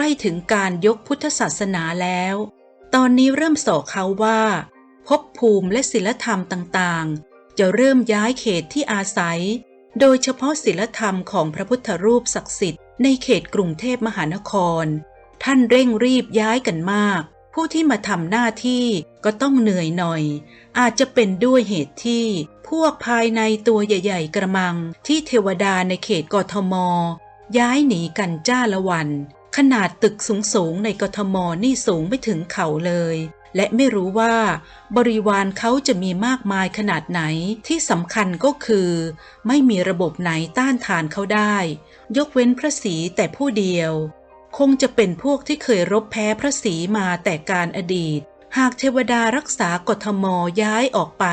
กล้ถึงการยกพุทธศาสนาแล้ว ตอนนี้เริ่มสอเขาว่าภพภูมิและศิลธรรมต่างๆ จะเริ่มย้ายเขตที่อาศัย โดยเฉพาะศิลธรรมของพระพุทธรูปศักดิ์สิทธิ์ในเขตกรุงเทพมหานคร ท่านเร่งรีบย้ายกันมาก ผู้ที่มาทำหน้าที่ก็ต้องเหนื่อยหน่อย อาจจะเป็นด้วยเหตุที่ พวกภายในตัวใหญ่ ๆ กระมังที่เทวดาในเขตกทม ย้ายหนีกันจ้าละวัน ขนาดตึกสูงๆในกทมนี่สูงไม่ถึงเข่าเลย และไม่รู้ว่า บริวารเขาจะมีมากมายขนาดไหนที่สำคัญก็คือ ไม่มีระบบไหนต้านทานเขาได้ ยกเว้นพระศรีแต่ผู้เดียว คงจะเป็นพวกที่เคยรบแพ้พระศรีมาแต่การอดีต หากเทวดารักษากทมย้ายออกไป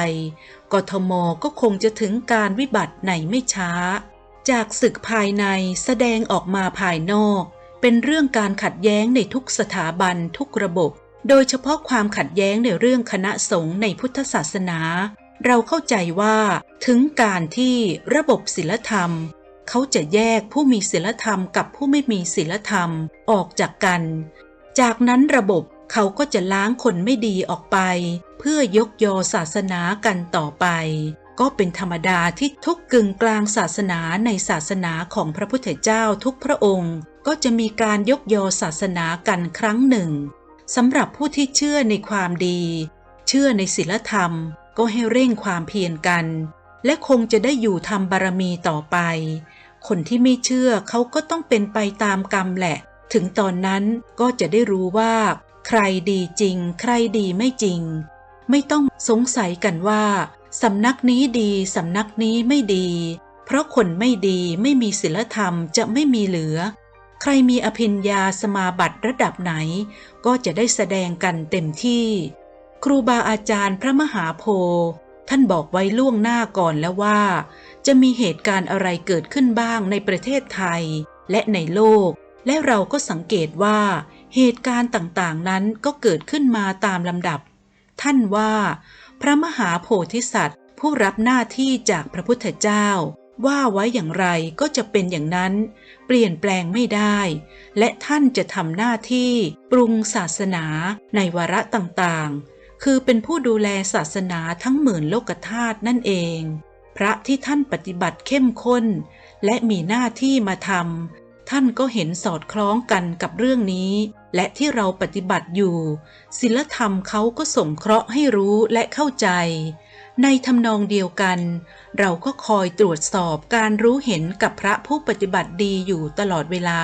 กทมก็คงจะถึงการวิบัติในไม่ช้า จากศึกภายในแสดงออกมาภายนอก เป็นเรื่องการขัดแย้งในทุกสถาบันทุกระบบ โดยเฉพาะความขัดแย้งในเรื่องคณะสงฆ์ในพุทธศาสนา เราเข้าใจว่า ถึงการที่ระบบศิลธรรม เขาจะแยกผู้มีศีลธรรมกับผู้ไม่มีศีลธรรมออกจากกัน จากนั้นระบบเขาก็จะล้างคนไม่ดีออกไป เพื่อยกยอศาสนากันต่อไป ก็เป็นธรรมดาที่ทุกกึ่งกลางศาสนาในศาสนาของพระพุทธเจ้าทุกพระองค์ ก็จะมีการยกยอศาสนากันครั้งหนึ่งสำหรับผู้ที่เชื่อในความดี เชื่อในศีลธรรม ก็ให้เร่งความเพียรกัน และคงจะได้อยู่ทำบารมีต่อไป คนที่ไม่เชื่อเขาก็ต้องเป็นไปตามกรรมแหละ ถึงตอนนั้นก็จะได้รู้ว่า ใครดีจริง ใครดีไม่จริง ไม่ต้องสงสัยกันว่า สำนักนี้ดี สำนักนี้ไม่ดี เพราะคนไม่ดีไม่มีศีลธรรมจะไม่มีเหลือ ใครมีอภิญญาสมาบัติระดับไหน ก็จะได้แสดงกันเต็มที่ ครูบาอาจารย์พระมหาโพธิ์ท่านบอกไว้ล่วงหน้าก่อนแล้วว่า จะมีเหตุการณ์อะไรเกิดขึ้นบ้างในประเทศไทย และในโลก และเราก็สังเกตว่า เหตุการณ์ต่างๆนั้นก็เกิดขึ้นมาตามลำดับ ท่านว่า พระมหาโพธิสัตว์ ผู้รับหน้าที่จากพระพุทธเจ้า ว่าไว้อย่างไรก็จะเป็นอย่างนั้น เปลี่ยนแปลงไม่ได้ และท่านจะทำหน้าที่ปรุงศาสนาในวาระต่างๆ คือเป็นผู้ดูแลศาสนาทั้งหมื่นโลกธาตุนั่นเอง พระที่ท่านปฏิบัติเข้มข้น และมีหน้าที่มาทำท่านก็เห็นสอดคล้องกันกับเรื่องนี้ และที่เราปฏิบัติอยู่ศีลธรรมเขาก็สงเคราะห์ให้รู้และเข้าใจ ในทำนองเดียวกัน เราก็คอยตรวจสอบการรู้เห็นกับพระผู้ปฏิบัติดีอยู่ตลอดเวลา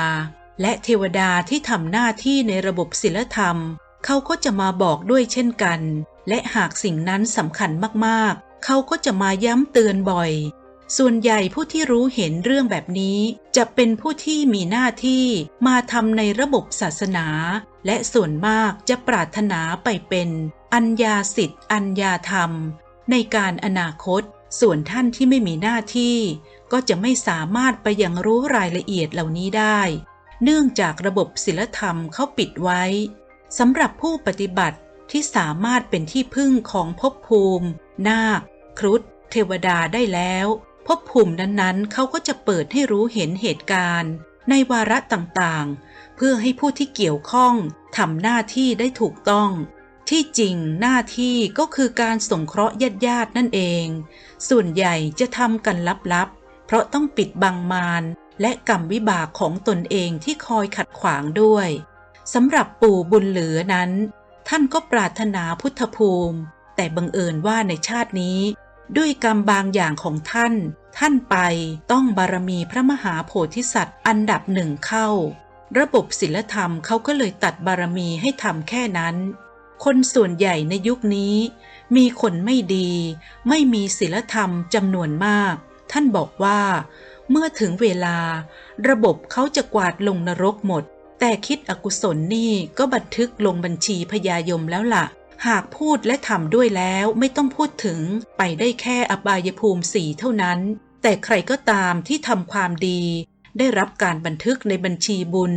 และเทวดาที่ทำหน้าที่ในระบบศีลธรรม เขาก็จะมาบอกด้วยเช่นกัน และหากสิ่งนั้นสำคัญมากๆ เขาก็จะมาย้ำเตือนบ่อย ส่วนใหญ่ผู้ที่รู้เห็นเรื่องแบบนี้ จะเป็นผู้ที่มีหน้าที่มาทำในระบบศาสนา และส่วนมากจะปรารถนาไปเป็น อัญญาสิทธิ์อัญญาธรรม ในการอนาคต ส่วนท่านที่ไม่มีหน้าที่ ก็จะไม่สามารถไปยังรู้รายละเอียดเหล่านี้ได้ เนื่องจากระบบศิลธรรมเขาปิดไว้สำหรับผู้ปฏิบัติที่สามารถเป็นที่พึ่งของภพภูมิ นาค ครุฑเทวดาได้แล้ว ภพภูมินั้นๆ เขาก็จะเปิดให้รู้เห็นเหตุการณ์ ในวาระต่างๆ เพื่อให้ผู้ที่เกี่ยวข้องทำหน้าที่ได้ถูกต้อง ที่จริงหน้าที่ก็คือการสงเคราะห์ญาติญาตินั่นเอง ส่วนใหญ่จะทำกันลับๆ เพราะต้องปิดบังมารและกรรมวิบากของตนเองที่คอยขัดขวางด้วยสำหรับปู่บุญเหลือนั้น ท่านก็ปรารถนาพุทธภูมิ แต่บังเอิญว่าในชาตินี้ ด้วยกรรมบางอย่างของท่าน ท่านไปต้องบารมีพระมหาโพธิสัตว์อันดับหนึ่งเข้า ระบบศิลธรรมเขาก็เลยตัดบารมีให้ทำแค่นั้น คนส่วนใหญ่ในยุคนี้ มีคนไม่ดี ไม่มีศิลธรรมจำนวนมาก ท่านบอกว่า เมื่อถึงเวลา ระบบเขาจะกวาดลงนรกหมด แต่คิดอกุศลนี่ก็บันทึกลงบัญชีพยายมแล้วล่ะ หากพูดและทำด้วยแล้วไม่ต้องพูดถึงไปได้แค่อบายภูมิสีเท่านั้น แต่ใครก็ตามที่ทำความดี ได้รับการบันทึกในบัญชีบุญ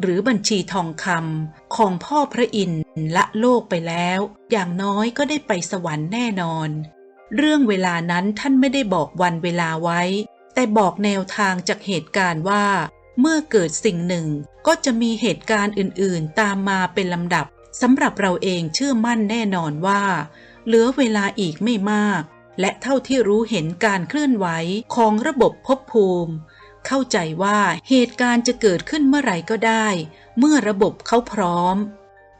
หรือบัญชีทองคำของพ่อพระอินทร์ละโลกไปแล้ว อย่างน้อยก็ได้ไปสวรรค์แน่นอน เรื่องเวลานั้นท่านไม่ได้บอกวันเวลาไว้ แต่บอกแนวทางจากเหตุการณ์ว่า เมื่อเกิดสิ่งหนึ่งก็จะมีเหตุการณ์อื่นๆ ตามมาเป็นลำดับ สำหรับเราเองเชื่อมั่นแน่นอนว่า เหลือเวลาอีกไม่มาก และเท่าที่รู้เห็นการเคลื่อนไหวของระบบภพภูมิ เข้าใจว่าเหตุการณ์จะเกิดขึ้นเมื่อไหร่ก็ได้ เมื่อระบบเขาพร้อม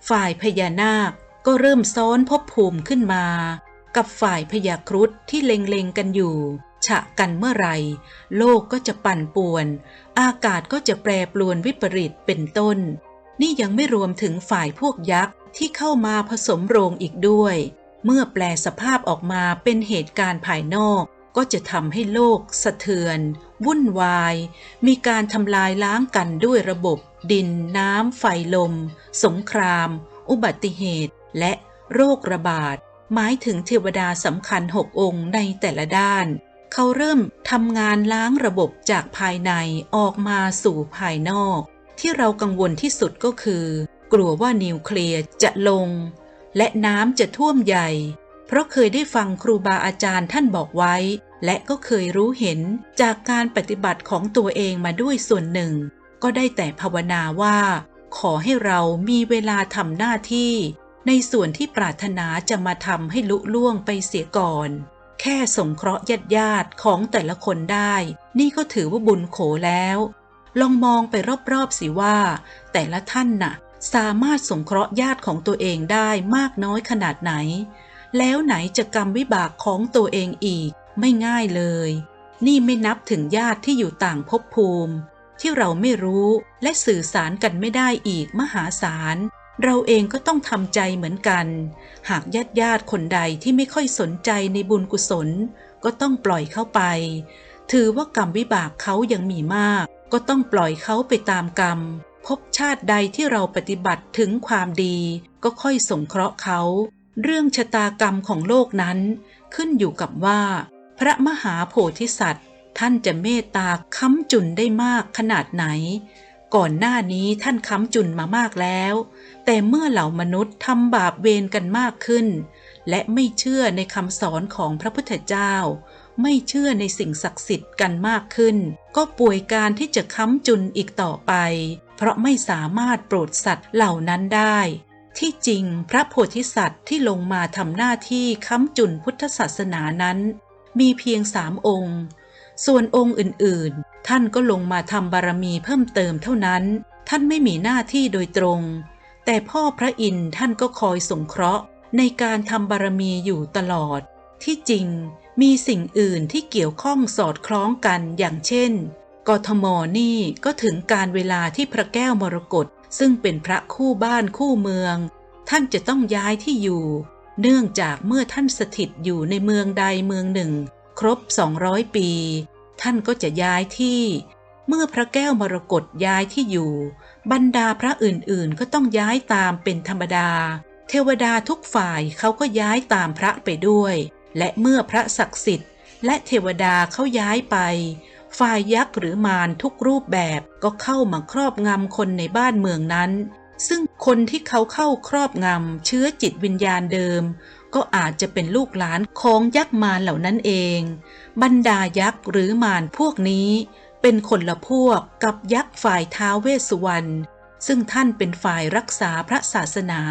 ฝ่ายพญานาคก็เริ่มซ้อนภพภูมิขึ้นมา กับฝ่ายพญาครุฑที่เล็งๆกันอยู่ ฉะกันเมื่อไหร่โลกก็จะปั่นป่วน อากาศก็จะแปรปรวนวิปริตเป็นต้น นี่ยังไม่รวมถึงฝ่ายพวกยักษ์ที่เข้ามาผสมโรงอีกด้วย เมื่อแปลสภาพออกมาเป็นเหตุการณ์ภายนอก ก็จะทำให้โลก สะเทือน วุ่นวาย มีการทำลายล้างกันด้วยระบบ ดิน น้ำ ไฟลม สงคราม อุบัติเหตุ และโรคระบาด หมายถึงเทวดาสำคัญหกองค์ในแต่ละด้าน เขาเริ่มทำงานล้างระบบจากภายในออกมาสู่ภายนอก ที่เรากังวลที่สุดก็คือ กลัวว่านิวเคลียร์จะลง และน้ำจะท่วมใหญ่ เพราะเคยได้ฟังครูบาอาจารย์ท่านบอกไว้ และก็เคยรู้เห็นจากการปฏิบัติของตัวเองมาด้วยส่วนหนึ่ง ก็ได้แต่ภาวนาว่า ขอให้เรามีเวลาทำหน้าที่ ในส่วนที่ปรารถนาจะมาทำให้ลุล่วงไปเสียก่อน แค่สงเคราะห์ญาติญาติของแต่ละคนได้ นี่ก็ถือว่าบุญโขแล้ว ลองมองไปรอบๆสิว่า แต่ละท่านน่ะ สามารถสงเคราะห์ญาติของตัวเองได้มากน้อยขนาดไหน แล้วไหนจะกรรมวิบากของตัวเองอีก ไม่ง่ายเลย นี่ไม่นับถึงญาติที่อยู่ต่างภพภูมิ ที่เราไม่รู้และสื่อสารกันไม่ได้อีกมหาศาลเราเองก็ต้องทำใจเหมือนกัน หากญาติญาติคนใดที่ไม่ค่อยสนใจในบุญกุศล ก็ต้องปล่อยเข้าไป ถือว่ากรรมวิบากเขายังมีมาก ก็ต้องปล่อยเขาไปตามกรรม พบชาติใดที่เราปฏิบัติถึงความดี ก็ค่อยสงเคราะห์เขา เรื่องชะตากรรมของโลกนั้น ขึ้นอยู่กับว่า พระมหาโพธิสัตว์ ท่านจะเมตตาค้ำจุนได้มากขนาดไหน ก่อนหน้านี้ท่านค้ำจุนมามากแล้ว แต่เมื่อเหล่ามนุษย์ทำบาปเวรกันมากขึ้น และไม่เชื่อในคำสอนของพระพุทธเจ้า ไม่เชื่อในสิ่งศักดิ์สิทธิ์กันมากขึ้น ก็ป่วยการที่จะค้ำจุนอีกต่อไป เพราะไม่สามารถโปรดสัตว์เหล่านั้นได้ ที่จริงพระโพธิสัตว์ที่ลงมาทำหน้าที่ค้ำจุนพุทธศาสนานั้น มีเพียงสามองค์ ส่วนองค์อื่นๆ ท่านก็ลงมาทำบารมีเพิ่มเติมเท่านั้น ท่านไม่มีหน้าที่โดยตรง แต่พ่อพระอินทร์ท่านก็คอยสงเคราะห์ในการทำบารมีอยู่ตลอด ที่จริง มีสิ่งอื่นที่เกี่ยวข้องสอดคล้องกันอย่างเช่น กทมนี่ก็ถึงการเวลาที่พระแก้วมรกตซึ่งเป็นพระคู่บ้านคู่เมือง ท่านจะต้องย้ายที่อยู่ เนื่องจากเมื่อท่านสถิตอยู่ในเมืองใดเมืองหนึ่ง ครบ 200 ปี ท่านก็จะย้ายที่ เมื่อพระแก้วมรกตย้ายที่อยู่ บรรดาพระอื่นๆ ก็ต้องย้ายตามเป็นธรรมดา เทวดาทุกฝ่ายเขาก็ย้ายตามพระไปด้วย และเมื่อพระศักดิ์สิทธิ์ และเทวดาเขาย้ายไป ฝ่ายยักษ์หรือมารทุกรูปแบบก็เข้ามาครอบงำคนในบ้านเมืองนั้น ซึ่งคนที่เขาเข้าครอบงำเชื้อจิตวิญญาณเดิม ก็อาจจะเป็นลูกหลานของยักษ์มารเหล่านั้นเอง บรรดายักษ์หรือมารพวกนี้ เป็นคนละพวกกับยักษ์ฝ่ายท้าวเวสสุวรรณซึ่งท่านเป็นฝ่ายรักษาพระศาสนา